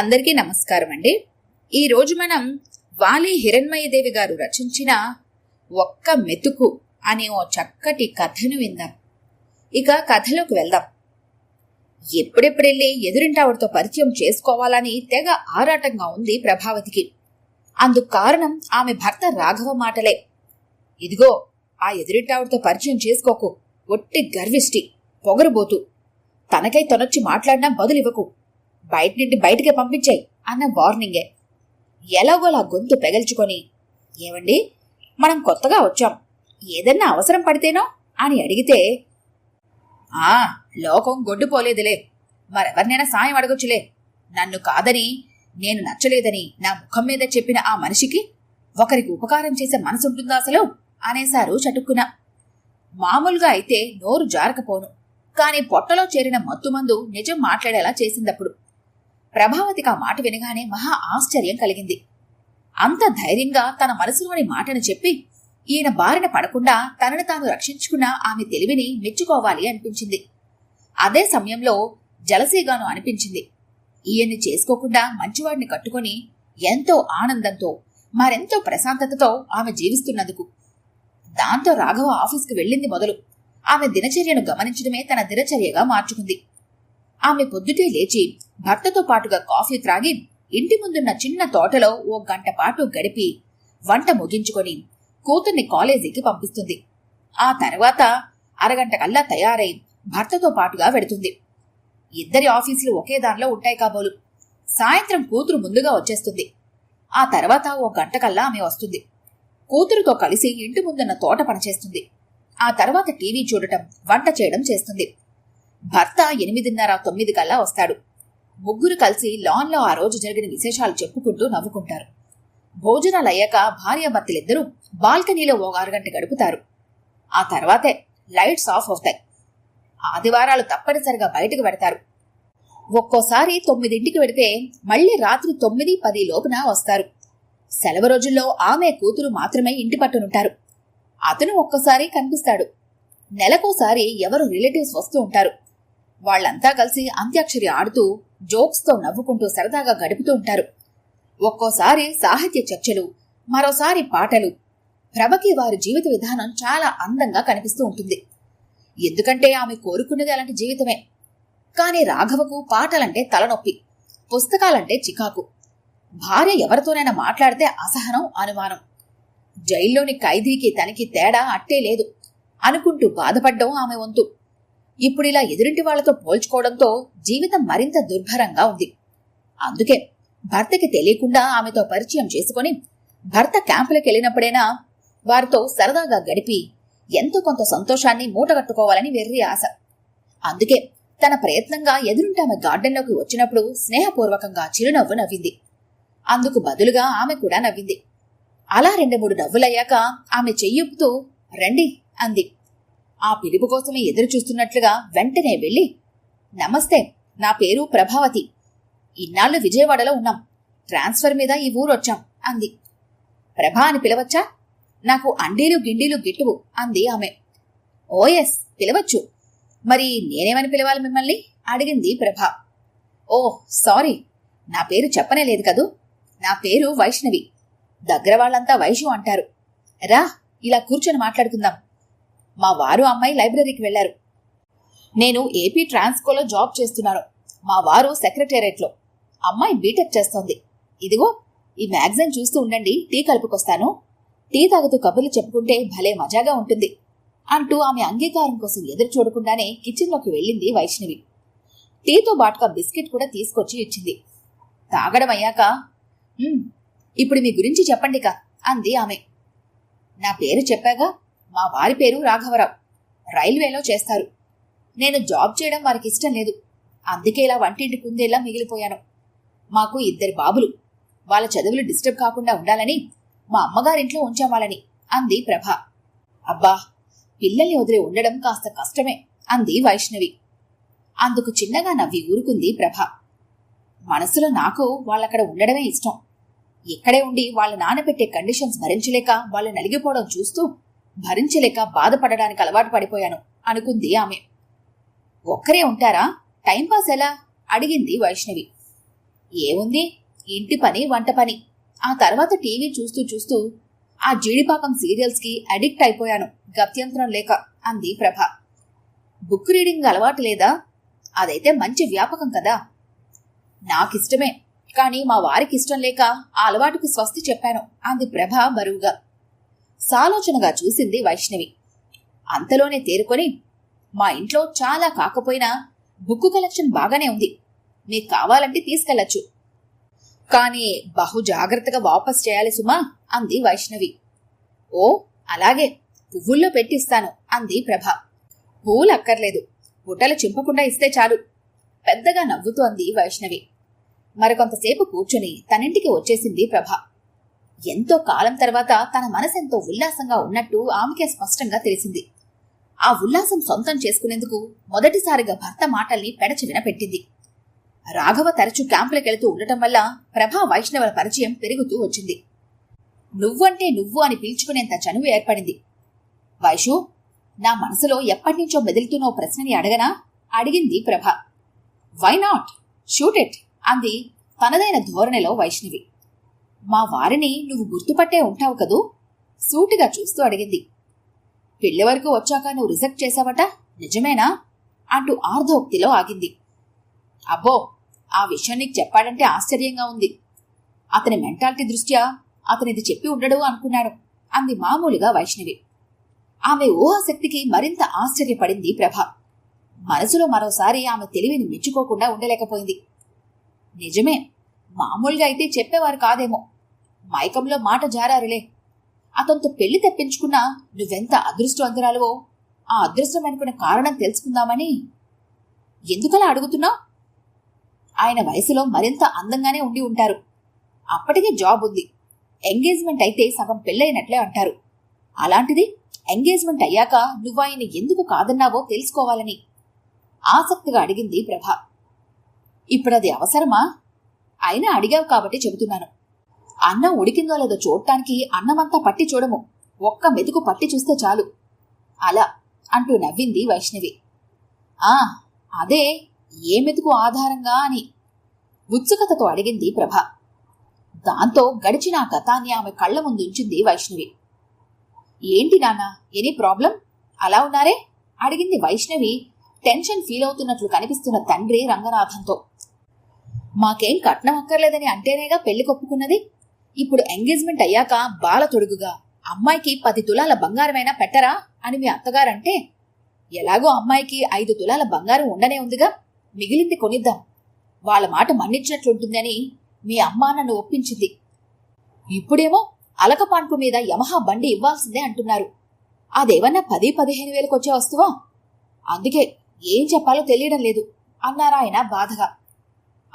అందరికీ నమస్కారం అండి. ఈరోజు మనం వాలి హిరణ్మయదేవి గారు రచించిన ఒక్క మెతుకు అనే ఓ చక్కటి కథను విందాం. ఇక కథలోకి వెళ్దాం. ఎప్పుడెప్పుడెళ్ళి ఎదురింటావిడతో పరిచయం చేసుకోవాలని తెగ ఆరాటంగా ఉంది ప్రభావతికి. అందుకు కారణం ఆమె భర్త రాఘవ మాటలే. ఇదిగో ఆ ఎదురింటావిడతో పరిచయం చేసుకోకు. ఒట్టి గర్విష్టి పొగరుబోతు. తనకై తనొచ్చి మాట్లాడినా బదులివ్వకు. బయట నుండి బయటకే పంపించాయి అన్న వార్నింగే. ఎలాగోలా గొంతు పెగల్చుకొని ఏమండి మనం కొత్తగా వచ్చాం. ఏదన్నా అవసరం పడితేనో? అని అడిగితే ఆ లోకం గొడ్డుపోలేదులే మరెవరినైనా సాయం అడగొచ్చులే. నన్ను కాదని నేను నచ్చలేదని నా ముఖం మీద చెప్పిన ఆ మనిషికి ఒకరికి ఉపకారం చేసే మనసుంటుందా అసలు? అనేశారు చటుక్కున. మామూలుగా అయితే నోరు జారకపోను. కాని పొట్టలో చేరిన మత్తుమందు నిజం మాట్లాడేలా చేసిందప్పుడు. ప్రభావతికి ఆ మాట వినగానే మహా ఆశ్చర్యం కలిగింది. అంత ధైర్యంగా తన మనసులోని మాటను చెప్పి ఈయన బారిన పడకుండా తనను తాను రక్షించుకున్న ఆమె తెలివిని మెచ్చుకోవాలి అనిపించింది. అదే సమయంలో జలసీగాను అనిపించింది. ఈయన్ని చేసుకోకుండా మంచివాడిని కట్టుకొని ఎంతో ఆనందంతో మరెంతో ప్రశాంతతతో ఆమె జీవిస్తున్నందుకు. దాంతో రాఘవ ఆఫీస్కి వెళ్ళింది మొదలు. ఆమె దినచర్యను గమనించడమే తన దినచర్యగా మార్చుకుంది. ఆమె పొద్దుటే లేచి భర్తతో పాటుగా కాఫీ త్రాగి ఇంటి ముందున్న చిన్న తోటలో ఓ గంట పాటు గడిపి వంట ముగించుకొని కూతుర్ని కాలేజీకి పంపిస్తుంది. ఆ తర్వాత అరగంట కల్లా తయారై భర్తతో పాటుగా వెడుతుంది. ఇద్దరి ఆఫీసులు ఒకే దానిలో ఉంటాయి కాబోలు. సాయంత్రం కూతురు ముందుగా వచ్చేస్తుంది. ఆ తర్వాత ఓ గంట కల్లా ఆమె వస్తుంది. కూతురుతో కలిసి ఇంటి ముందున్న తోట పనిచేస్తుంది. ఆ తర్వాత టీవీ చూడటం వంట చేయడం చేస్తుంది. భర్త ఎనిమిదిన్నర తొమ్మిది కల్లా వస్తాడు. ముగ్గురు కలిసి లాన్లో ఆ రోజు జరిగిన విశేషాలు చెప్పుకుంటూ నవ్వుకుంటారు. భోజనాలు అయ్యాక భార్యాభర్తలిద్దరూ బాల్కనీలో ఓ అరగంట గడుపుతారు. ఆ తర్వాతే లైట్స్ ఆఫ్ అవుతాయి. ఆదివారాలు తప్పనిసరిగా బయటకు పెడతారు. ఒక్కోసారి తొమ్మిదింటికి వెడితే మళ్ళీ రాత్రి తొమ్మిది పది లోపున వస్తారు. సెలవు రోజుల్లో ఆమె కూతురు మాత్రమే ఇంటి పట్టునుంటారు. అతను ఒక్కసారి కనిపిస్తాడు. నెలకోసారి ఎవరు రిలేటివ్స్ వస్తూ ఉంటారు. వాళ్ళంతా కలిసి అంత్యాక్షరి ఆడుతూ జోక్స్తో నవ్వుకుంటూ సరదాగా గడుపుతూ ఉంటారు. ఒక్కోసారి సాహిత్య చర్చలు మరోసారి పాటలు. ప్రభకి వారి జీవిత విధానం చాలా అందంగా కనిపిస్తూ ఉంటుంది. ఎందుకంటే ఆమె కోరుకున్నది అలాంటి జీవితమే. కానీ రాఘవకు పాటలంటే తలనొప్పి పుస్తకాలంటే చికాకు. భార్య ఎవరితోనైనా మాట్లాడితే అసహనం అనుమానం. జైల్లోని ఖైదీకి తనకి తేడా అట్టే లేదు అనుకుంటూ బాధపడ్డం ఆమె వంతు. ఇప్పుడిలా ఎదురింటి వాళ్ళతో పోల్చుకోవడంతో జీవితం మరింత దుర్భరంగా ఉంది. అందుకే భర్తకి తెలియకుండా ఆమెతో పరిచయం చేసుకొని భర్త క్యాంపులకు వెళ్ళినప్పుడైనా వారితో సరదాగా గడిపి ఎంతో కొంత సంతోషాన్ని మూటగట్టుకోవాలని వెర్రి ఆశ. అందుకే తన ప్రయత్నంగా ఎదురుంటామె గార్డెన్లోకి వచ్చినప్పుడు స్నేహపూర్వకంగా చిరునవ్వు నవ్వింది. అందుకు బదులుగా ఆమె కూడా నవ్వింది. అలా రెండు మూడు నవ్వులయ్యాక ఆమె చెయ్యొప్పుతూ రండి అంది. ఆ పిలుపు కోసమే ఎదురు చూస్తున్నట్లుగా వెంటనే వెళ్ళి నమస్తే నా పేరు ప్రభావతి. ఇన్నాళ్ళు విజయవాడలో ఉన్నాం. ట్రాన్స్ఫర్ మీద ఈ ఊరు వచ్చాం అంది. ప్రభా అని పిలవచ్చా? నాకు అండీలు గిండీలు గిట్టువు అంది ఆమె. ఓఎస్ పిలవచ్చు. మరి నేనేమని పిలవాలి మిమ్మల్ని? అడిగింది ప్రభా. ఓ సారీ నా పేరు చెప్పనే లేదు కదూ? నా పేరు వైష్ణవి. దగ్గర వాళ్ళంతా వైషు అంటారు. రా ఇలా కూర్చొని మాట్లాడుకుందాం. మా వారు అమ్మాయి లైబ్రరీకి వెళ్ళారు నేను ఏపీ ట్రాన్స్కోలో జాబ్ చేస్తున్నాను. మా వారు సెక్రటేరియట్లో. అమ్మాయి బీటెక్ చేస్తోంది. ఇదిగో ఈ మ్యాగజైన్ చూస్తూ ఉండండి టీ కలుపుకొస్తాను. టీ తాగుతూ కబుర్లు చెప్పుకుంటే భలే మజాగా ఉంటుంది అంటూ ఆమె అంగీకారం కోసం ఎదురు చూడకుండానే కిచెన్లోకి వెళ్ళింది వైష్ణవి. టీతో బాటుగా బిస్కెట్ కూడా తీసుకొచ్చి ఇచ్చింది. తాగడం అయ్యాక ఇప్పుడు మీ గురించి చెప్పండిక అంది ఆమె. నా పేరు చెప్పాగా? మా వారి పేరు రాఘవరావు. రైల్వేలో చేస్తారు. నేను జాబ్ చేయడం వారికి ఇష్టం లేదు. అందుకే ఇలా వంటింటి కుందేలా మిగిలిపోయాను. మాకు ఇద్దరు బాబులు. వాళ్ళ చదువులు డిస్టర్బ్ కాకుండా ఉండాలని మా అమ్మగారింట్లో ఉంచామాలని అంది ప్రభ. అబ్బా పిల్లల్ని వదిలి ఉండడం కాస్త కష్టమే అంది వైష్ణవి. అందుకు చిన్నగా నవ్వి ఊరుకుంది ప్రభ. మనసులో నాకు వాళ్ళక్కడ ఉండడమే ఇష్టం. ఇక్కడే ఉండి వాళ్ళ నాన్న పెట్టే కండిషన్స్ భరించలేక వాళ్ళు నలిగిపోవడం చూస్తూ భరించలేక బాధపడడానికి అలవాటు పడిపోయాను అనుకుంది ఆమె. ఒక్కరే ఉంటారా? టైంపాస్ ఎలా? అడిగింది వైష్ణవి. ఏముంది? ఇంటి పని వంట పని. ఆ తర్వాత టీవీ చూస్తూ చూస్తూ ఆ జీడిపాకం సీరియల్స్కి అడిక్ట్ అయిపోయాను గత్యంతరం లేక అంది ప్రభ. బుక్ రీడింగ్ అలవాటు లేదా? అదైతే మంచి వ్యాపకం కదా. నాకిష్టమే కానీ మా వారికి ఇష్టం లేక ఆ అలవాటుకు స్వస్తి చెప్పాను అంది ప్రభ బరువుగా. సాలోచనగా చూసింది వైష్ణవి. అంతలోనే తేరుకొని మా ఇంట్లో చాలా కాకపోయినా బుక్కు కలెక్షన్ బాగానే ఉంది. మీకు కావాలంటే తీసుకెళ్ళొచ్చు కానీ బహు జాగ్రత్తగా వాపస్ చేయాలి సుమా అంది వైష్ణవి. ఓ అలాగే. పువ్వుల్లో పెట్టిస్తాను అంది ప్రభ. పువ్వులు అక్కర్లేదు బుట్టలు చింపకుండా ఇస్తే చాలు. పెద్దగా నవ్వుతూ అంది వైష్ణవి. మరికొంతసేపు కూర్చుని తనింటికి వచ్చేసింది ప్రభ. ఎంతో కాలం తర్వాత తన మనసెంతో ఉల్లాసంగా ఉన్నట్టు ఆమెకే స్పష్టంగా తెలిసింది. ఆ ఉల్లాసం సొంతం చేసుకునేందుకు మొదటిసారిగా భర్త మాటల్ని పెడచి వినపెట్టింది. రాఘవ తరచూ క్యాంపులకెళ్తూ ఉండటం వల్ల ప్రభా వైష్ణవుల పరిచయం పెరుగుతూ వచ్చింది. నువ్వంటే నువ్వు అని పిలుచుకునేంత చనువు ఏర్పడింది. వైషు నా మనసులో ఎప్పటినుంచో మెదులుతున్న ప్రశ్నని అడగనా? అడిగింది Prabha. Why not shoot it అంది తనదైన ధోరణిలో వైష్ణవి. మా వారిని నువ్వు గుర్తుపట్టే ఉంటావు కదూ? సూటిగా చూస్తూ అడిగింది. పెళ్ళి వరకు వచ్చాక నువ్వు రిజెక్ట్ చేశావట? నిజమేనా? అంటూ ఆర్ధోక్తిలో ఆగింది. అబ్బో ఆ విషయం నీకు చెప్పాడంటే ఆశ్చర్యంగా ఉంది. అతని మెంటాలిటీ దృష్ట్యా అతనిది చెప్పి ఉండడు అనుకున్నాడు అంది మామూలుగా వైష్ణవి. ఆమె ఊహాశక్తికి మరింత ఆశ్చర్యపడింది ప్రభ. మనసులో మరోసారి ఆమె తెలివిని మెచ్చుకోకుండా ఉండలేకపోయింది. నిజమే మామూలుగా అయితే చెప్పేవారు కాదేమో. మైకంలో మాట జారారులే. అతనితో పెళ్ళి తెప్పించుకున్నా నువ్వెంత అదృష్టవంతురాలువో ఆ అదృష్టం వెనుకున్న కారణం తెలుసుకుందామని. ఎందుకలా అడుగుతున్నావు? ఆయన వయసులో మరింత అందంగానే ఉండి ఉంటారు. అప్పటికే జాబ్ ఉంది. ఎంగేజ్మెంట్ అయితే సగం పెళ్ళైనట్లే అంటారు. అలాంటిది ఎంగేజ్మెంట్ అయ్యాక నువ్వు ఆయన ఎందుకు కాదన్నావో తెలుసుకోవాలని ఆసక్తిగా అడిగింది ప్రభ. ఇప్పుడు అది అవసరమా? అయినా అడిగావు కాబట్టి చెబుతున్నాను. అన్నం ఉడికిందో లేదో చూడటానికి అన్నమంతా పట్టి చూడము. ఒక్క మెతుకు పట్టి చూస్తే చాలు. అలా అంటూ నవ్వింది వైష్ణవి. ఆ అదే ఏ మెతుకు ఆధారంగా అని ఉత్సుకతతో అడిగింది ప్రభ. దాంతో గడిచిన ఆ గతాన్ని ఆమె కళ్ళ ముందు ఉంచింది వైష్ణవి. ఏంటి నాన్న ఎనీ ప్రాబ్లం? అలా ఉన్నారే? అడిగింది వైష్ణవి టెన్షన్ ఫీల్ అవుతున్నట్లు కనిపిస్తున్న తండ్రి రంగనాథంతో. మాకేం కట్నం అక్కర్లేదని అంటేనేగా పెళ్ళి కొప్పుకున్నది? ఇప్పుడు ఎంగేజ్మెంట్ అయ్యాక బాల తొడుగుగా అమ్మాయికి పది తులాల బంగారమైనా పెట్టరా అని మీ అత్తగారంటే ఎలాగో అమ్మాయికి ఐదు తులాల బంగారం ఉండనే ఉందిగా. మిగిలింది కొనిద్దాం. వాళ్ళ మాట మన్నించినట్లుంటుందని మీ అమ్మా నన్ను ఒప్పించింది. ఇప్పుడేమో అలకపాన్పు మీద యమహా బండి ఇవ్వాల్సిందే అంటున్నారు. అదేమన్నా పది పదిహేను వేలకు వచ్చే వస్తువా? అందుకే ఏం చెప్పాలో తెలియడం లేదు అన్నారాయన బాధగా.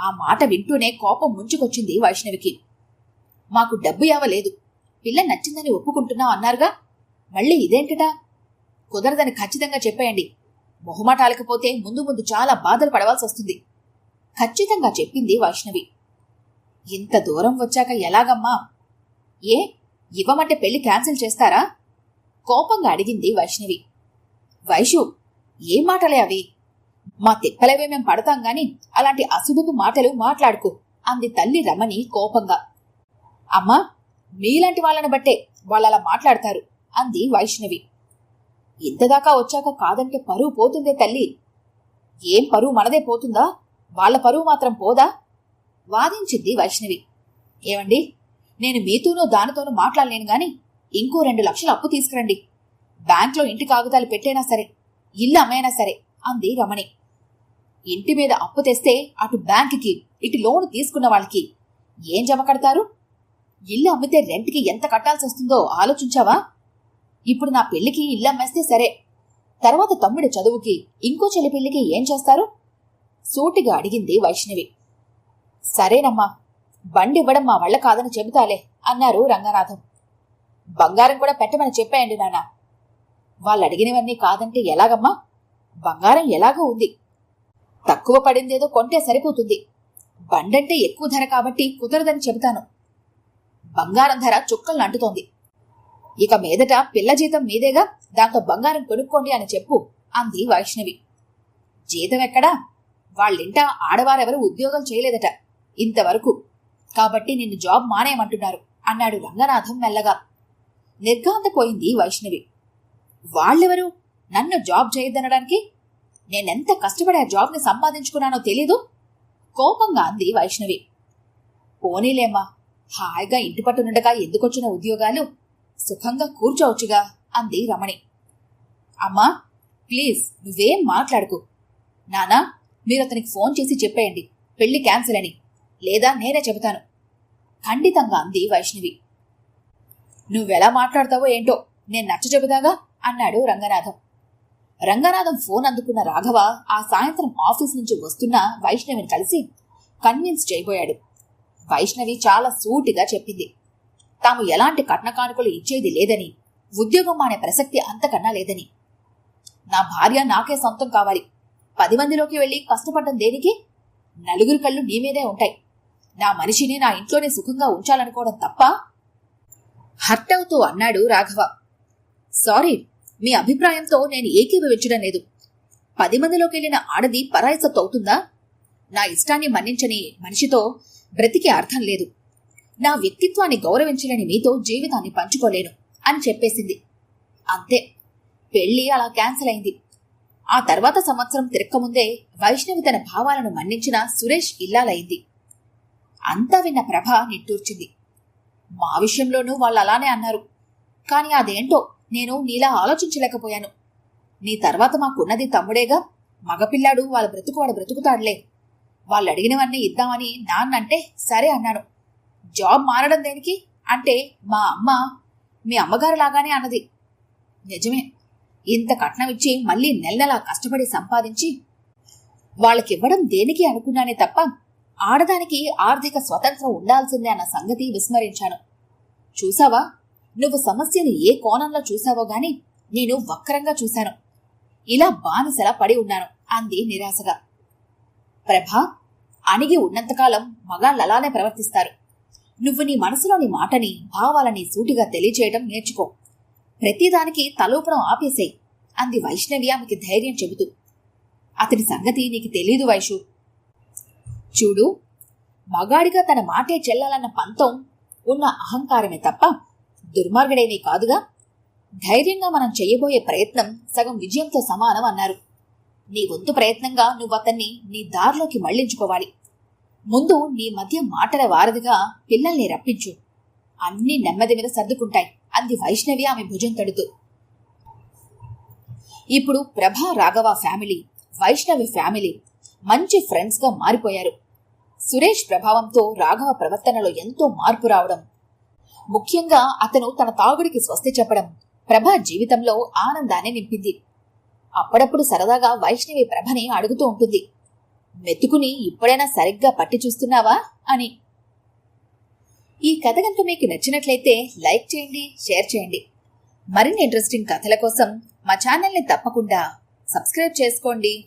ఆ మాట వింటూనే కోపం ముంచుకొచ్చింది వైష్ణవికి. మాకు డబ్బు యావలేదు. పిల్ల నచ్చిందని ఒప్పుకుంటున్నాం అన్నారుగా? మళ్ళీ ఇదేంటట? కుదరదని ఖచ్చితంగా చెప్పేయండి. మొహమాటాలకపోతే ముందు ముందు చాలా బాధలు పడవలసి వస్తుంది. ఖచ్చితంగా చెప్పింది వైష్ణవి. ఇంత దూరం వచ్చాక ఎలాగమ్మా? ఏ? ఇవ్వమంటే పెళ్ళి క్యాన్సిల్ చేస్తారా? కోపంగా అడిగింది వైష్ణవి. వైషు ఏం మాటలే అవి? మా తిప్పలేవే మేం పడతాం గాని అలాంటి అశుభపు మాటలు మాట్లాడుకో అంది తల్లి రమణి కోపంగా. అమ్మా మీలాంటి వాళ్ళని బట్టే వాళ్ళలా మాట్లాడతారు అంది వైష్ణవి. ఇంతదాకా వచ్చాక కాదంటే పరువు పోతుందే తల్లి. ఏం పరువు మనదే పోతుందా? వాళ్ళ పరువు మాత్రం పోదా? వాదించింది వైష్ణవి. ఏమండి నేను మీతోనూ దానితోనూ మాట్లాడలేను గాని ఇంకో రెండు లక్షలు అప్పు తీసుకురండి. బ్యాంక్లో ఇంటి కాగితాలు పెట్టైనా సరే ఇల్లు అమ్మైనా సరే అంది రమణి. ఇంటి మీద అప్పు తెస్తే అటు బ్యాంకుకి ఇటు లోన్ తీసుకున్న వాళ్ళకి ఏం జమ కడతారు? ఇల్లు అమ్మితే రెంట్కి ఎంత కట్టాల్సి వస్తుందో ఆలోచించావా? ఇప్పుడు నా పెళ్ళికి ఇల్లు అమ్మేస్తే సరే. తర్వాత తమ్ముడి చదువుకి ఇంకో చెల్లి పెళ్ళికి ఏం చేస్తారు? సూటిగా అడిగింది వైష్ణవి. సరేనమ్మా బండి ఇవ్వడం మా వల్ల కాదని చెబుతాలే అన్నారు రంగనాథం. బంగారం కూడా పెట్టమని చెప్పేయండి నాన్న. వాళ్ళు అడిగినవన్నీ కాదంటే ఎలాగమ్మా? బంగారం ఎలాగో ఉంది. తక్కువ పడిందేదో కొంటే సరిపోతుంది. బండంటే ఎక్కువ ధర కాబట్టి కుదరదని చెబుతాను. బంగారం ధర చుక్కలు నంటుతోంది. ఇక మీదట పిల్ల జీతం మీదేగా దాంతో బంగారం కొనుక్కోండి అని చెప్పు అంది వైష్ణవి. జీతం ఎక్కడా? వాళ్ళింట ఆడవారెవరు ఉద్యోగం చేయలేదట ఇంతవరకు. కాబట్టి నిన్ను జాబ్ మానేయమంటున్నారు అన్నాడు రంగనాథం మెల్లగా. నిర్గాంతపోయింది వైష్ణవి. వాళ్ళెవరు? నన్ను జాబ్ చేయొద్దనడానికి? నేనెంత కష్టపడి ఆ జాబ్ని సంపాదించుకున్నానో తెలీదు? కోపంగా అంది వైష్ణవి. పోనీలేమ్మా హాయిగా ఇంటి పట్టునుండగా ఎందుకొచ్చిన ఉద్యోగాలు సుఖంగా కూర్చోవచ్చుగా అంది రమణి. అమ్మా ప్లీజ్ నువ్వేం మాట్లాడుకు. నానా మీరు అతనికి ఫోన్ చేసి చెప్పేయండి. పెళ్ళి క్యాన్సిల్ అని. లేదా నేనే చెబుతాను. ఖండితంగా అంది వైష్ణవి. నువ్వెలా మాట్లాడతావో ఏంటో నేను నచ్చ చెబుతాగా అన్నాడు రంగనాథం. రంగనాథం ఫోన్ అందుకున్న రాఘవ ఆ సాయంత్రం ఆఫీస్ నుంచి వస్తున్న వైష్ణవిని కలిసి కన్విన్స్ చేయబోయాడు. వైష్ణవి చాలా సూటిగా చెప్పింది. తాము ఎలాంటి కట్న కానుకలు ఇచ్చేది లేదని ఉద్యోగం మానే ప్రసక్తి అంతకన్నా లేదని. నా భార్య నాకే సొంతం కావాలి. పది మందిలోకి వెళ్ళి కష్టపడ్డం దేనికి? నలుగురు కళ్ళు నీ మీదే ఉంటాయి. నా మనిషిని నా ఇంట్లోనే సుఖంగా ఉంచాలనుకోవడం తప్ప? హర్ట్ అవుతూ అన్నాడు రాఘవ. సారీ మీ అభిప్రాయంతో నేను ఏకీభవించడం లేదు. పది మందిలోకి వెళ్ళిన ఆడది పరాయసత్తు అవుతుందా నా ఇష్టాన్ని మన్నించని మనిషితో బ్రతికే అర్థం లేదు. నా వ్యక్తిత్వాన్ని గౌరవించలేని మీతో జీవితాన్ని పంచుకోలేను అని చెప్పేసింది. అంతే పెళ్ళి అలా క్యాన్సిల్ అయింది. ఆ తర్వాత సంవత్సరం తిరక్కముందే వైష్ణవి తన భావాలను మన్నించిన సురేష్ ఇల్లాలైంది. అంతా విన్న ప్రభ నిట్టూర్చింది. మా విషయంలోనూ వాళ్ళు అలానే అన్నారు. కానీ అదేంటో నేను నీలా ఆలోచించలేకపోయాను. నీ తర్వాత మాకున్నది తమ్ముడేగా మగపిల్లాడు వాళ్ళ బ్రతుకు వాడు బ్రతుకుతాడులే. వాళ్ళు అడిగినవన్నీ ఇద్దామని నాన్నంటే సరే అన్నాను జాబ్ మారడం దేనికి? అంటే మా అమ్మ మీ అమ్మగారు లాగానే అన్నది. నిజమే. ఇంత కట్నం ఇచ్చి మళ్ళీ నెల నెలా కష్టపడి సంపాదించి వాళ్ళకి ఇవ్వడం దేనికి అనుకున్నానే తప్ప ఆడదానికి ఆర్థిక స్వతంత్రం ఉండాల్సిందే అన్న సంగతి విస్మరించాను. చూసావా? నువ్వు సమస్యను ఏ కోణంలో చూసావో గాని నేను వక్రంగా చూశాను. ఇలా బానిసలా పడి ఉన్నాను అంది నిరాశగా. ప్రభా అణిగి ఉన్నంతకాలం మగాళ్ళు అలానే ప్రవర్తిస్తారు. నువ్వు నీ మనసులోని మాటని భావాలని సూటిగా తెలియచేయడం నేర్చుకో. ప్రతిదానికి తలూపడం ఆపేసేయ్ అంది వైష్ణవి ఆమెకి ధైర్యం చెబుతూ. అతని సంగతి నీకు తెలీదు వైషు. చూడు మగాడిగా తన మాటే చెల్లాలన్న పంతం ఉన్న అహంకారమే తప్ప దుర్మార్గుడేమీ కాదుగా? ధైర్యంగా మనం చేయబోయే ప్రయత్నం సగం విజయంతో సమానం అన్నారు. నీ వంతు ప్రయత్నంగా నువ్వు అతన్ని నీ దారిలోకి మళ్ళించుకోవాలి. ముందు నీ మధ్య మాటల వారధిగా పిల్లల్ని రప్పించు. అన్ని నెమ్మది మీద సర్దుకుంటాయి. అంది వైష్ణవి ఆమె భుజం తడుతూ. ఇప్పుడు ప్రభా రాఘవ ఫ్యామిలీ వైష్ణవి ఫ్యామిలీ మంచి ఫ్రెండ్స్గా మారిపోయారు. సురేష్ ప్రభావంతో రాఘవ ప్రవర్తనలో ఎంతో మార్పు రావడం ముఖ్యంగా అతను తన తాగుడికి స్వస్తి చెప్పడం ప్రభా జీవితంలో ఆనందాన్ని నింపింది. అప్పుడప్పుడు సరదాగా వైష్ణవి ప్రభని అడుగుతూ ఉంటుంది. మెతుకుని ఇప్పుడైనా సరిగ్గా పట్టి చూస్తున్నావా? అని. ఈ కథ కనుక మీకు నచ్చినట్లయితే లైక్ చేయండి షేర్ చేయండి. మరిన్ని ఇంట్రెస్టింగ్ కథల కోసం మా ఛానల్ని తప్పకుండా సబ్స్క్రైబ్ చేసుకోండి.